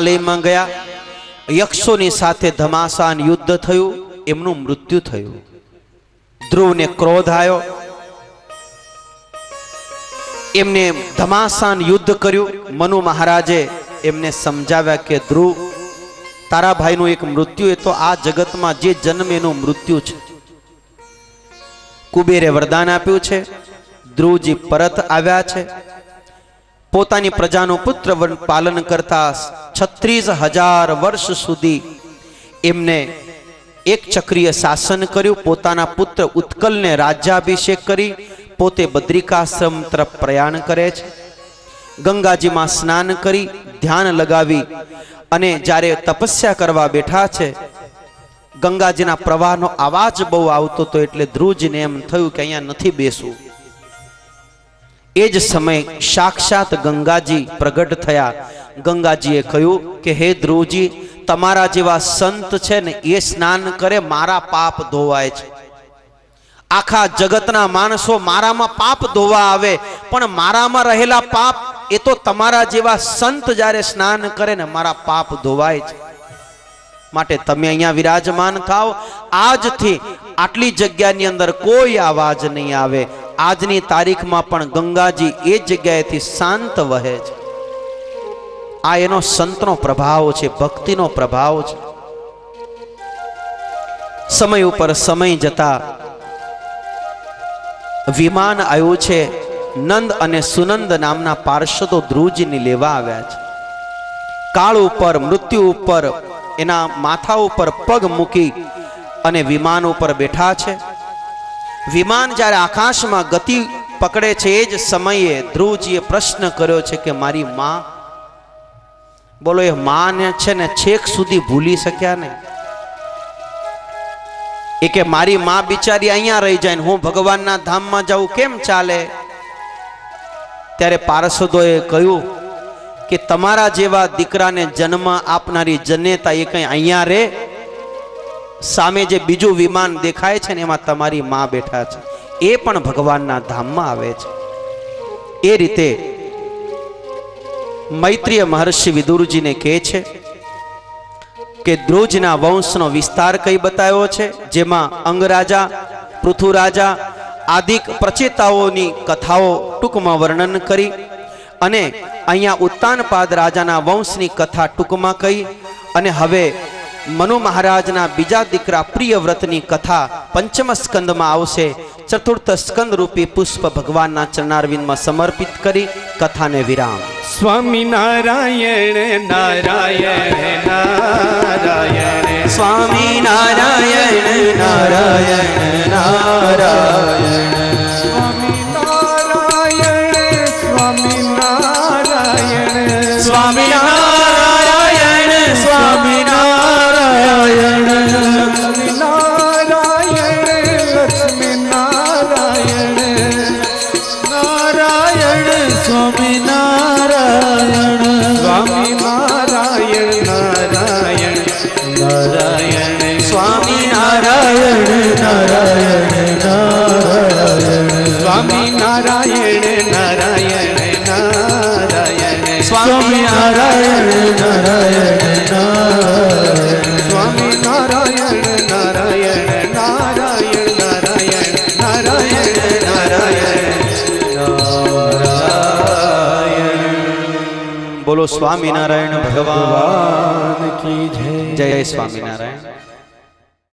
લયમાં ગયા. યક્ષોની સાથે ધમાસાન યુદ્ધ થયું. એમનું મૃત્યુ થયું. ધ્રુવને ક્રોધ આવ્યો એમને ધમાસાન યુદ્ધ કર્યું. મનુ મહારાજે એમને સમજાવ્યા કે, ધ્રુવ, તારા ભાઈનું એક મૃત્યુ એ તો આ જગતમાં જે જન્મ એનું મૃત્યુ છે. કુબેરે વરદાન આપ્યું છે. ધ્રુવજી પરત આવ્યા છે. પોતાની પ્રજાનું પુત્ર પાલન કરતા છત્રીસ હજાર વર્ષ સુધી એમને એક ચક્રીય શાસન કર્યું. પોતાના પુત્ર ઉત્કલને રાજ્યાભિષેક કરી. પોતે બદ્રિકાશ્રમ તરફ પ્રયાણ કરે છે. ગંગાજીમાં સ્નાન કરી, ધ્યાન લગાવી અને જ્યારે તપસ્યા કરવા બેઠા છે, ગંગાજીના પ્રવાહનો અવાજ બહુ આવતો હતો એટલે ધ્રુજને એમ થયું કે અહીંયા નથી બેસવું. એ જ સમયે સાક્ષાત ગંગાજી પ્રગટ થયા. ગંગાજીએ કહ્યું કે, હે ધ્રુવજી, તમારા જેવા સંત છે ને, એ સ્નાન કરે મારા પાપ ધોવાય છે. આખા જગતના માણસો મારામાં પાપ ધોવા આવે, પણ મારામાં રહેલા પાપ, એ તો તમારા જેવા સંત જ્યારે સ્નાન કરે ને, મારા પાપ ધોવાય છે. માટે તમે અહીંયા વિરાજમાન થાવ આજથી આટલી જગ્યાની અંદર કોઈ અવાજ નહીં આવે. આજની તારીખમાં પણ ગંગાજી એ જગ્યાએથી શાંત વહે છે. આ એનો સંતનો પ્રભાવ છે, ભક્તિનો પ્રભાવ છે. સમય ઉપર સમય જતા વિમાન આવ્યું છે, નંદ અને સુનંદ નામના પાર્ષદો ધ્રુવજીને લેવા આવ્યા છે. કાળ ઉપર, મૃત્યુ ઉપર, એના માથા ઉપર પગ મૂકી અને વિમાન ઉપર બેઠા છે. વિમાન જ્યારે આકાશમાં ગતિ પકડે છે, એ જ સમયે ધ્રુવજીએ પ્રશ્ન કર્યો છે કે મારી માં, બોલો, એ માને છે ને છેક સુધી ભૂલી શક્યા ને? એ કે મારી માં બિચારી અહીંયા રહી જાય ને હું ભગવાનના ધામમાં જાઉં કેમ ચાલે? ત્યારે પાર્ષદોએ કહ્યું કે તમારા જેવા દીકરાને જન્મ આપનારી જનેતા એ કઈ અહીંયા રે? સામે જે બીજું વિમાન દેખાય છે ને એમાં તમારી માં બેઠા છે. એ પણ ભગવાનના ધામમાં આવે છે. એ રીતે મૈત્રીય મહર્ષિ વિદુરજીને કહે છે કે ધ્રુજના વંશનો વિસ્તાર કઈ બતાવ્યો છે? જેમાં અંગરાજા, પૃથુરાજા આદિક પ્રચેતાઓની કથાઓ ટૂંકમાં વર્ણન કરી અને અહીંયા ઉત્તાનપાદ રાજાના વંશની કથા ટૂંકમાં કહી અને હવે મનુ મહારાજના બીજા દીકરા પ્રિયવ્રતની કથા પંચમ સ્કંદમાં આવશે. ચતુર્થ સ્કંદ રૂપી પુષ્પ ભગવાનના ચરણારવિંદમાં સમર્પિત કરી કથાને વિરામ. સ્વામી નારાયણ નારાયણ નારાયણ. સ્વામી નારાયણ નારાયણ નારાયણ. નારાયણ નારાયણ નારાયણ સ્વામી નારાયણ નારાયણ નારાયણ સ્વામી નારાયણ નારાયણ નારાયણ સ્વામી નારાયણ નારાયણ નારાયણ નારાયણ નારાયણ નારાયણ બોલો સ્વામિનારાયણ ભગવાન ભગવાન કી જય જય સ્વામિનારાયણ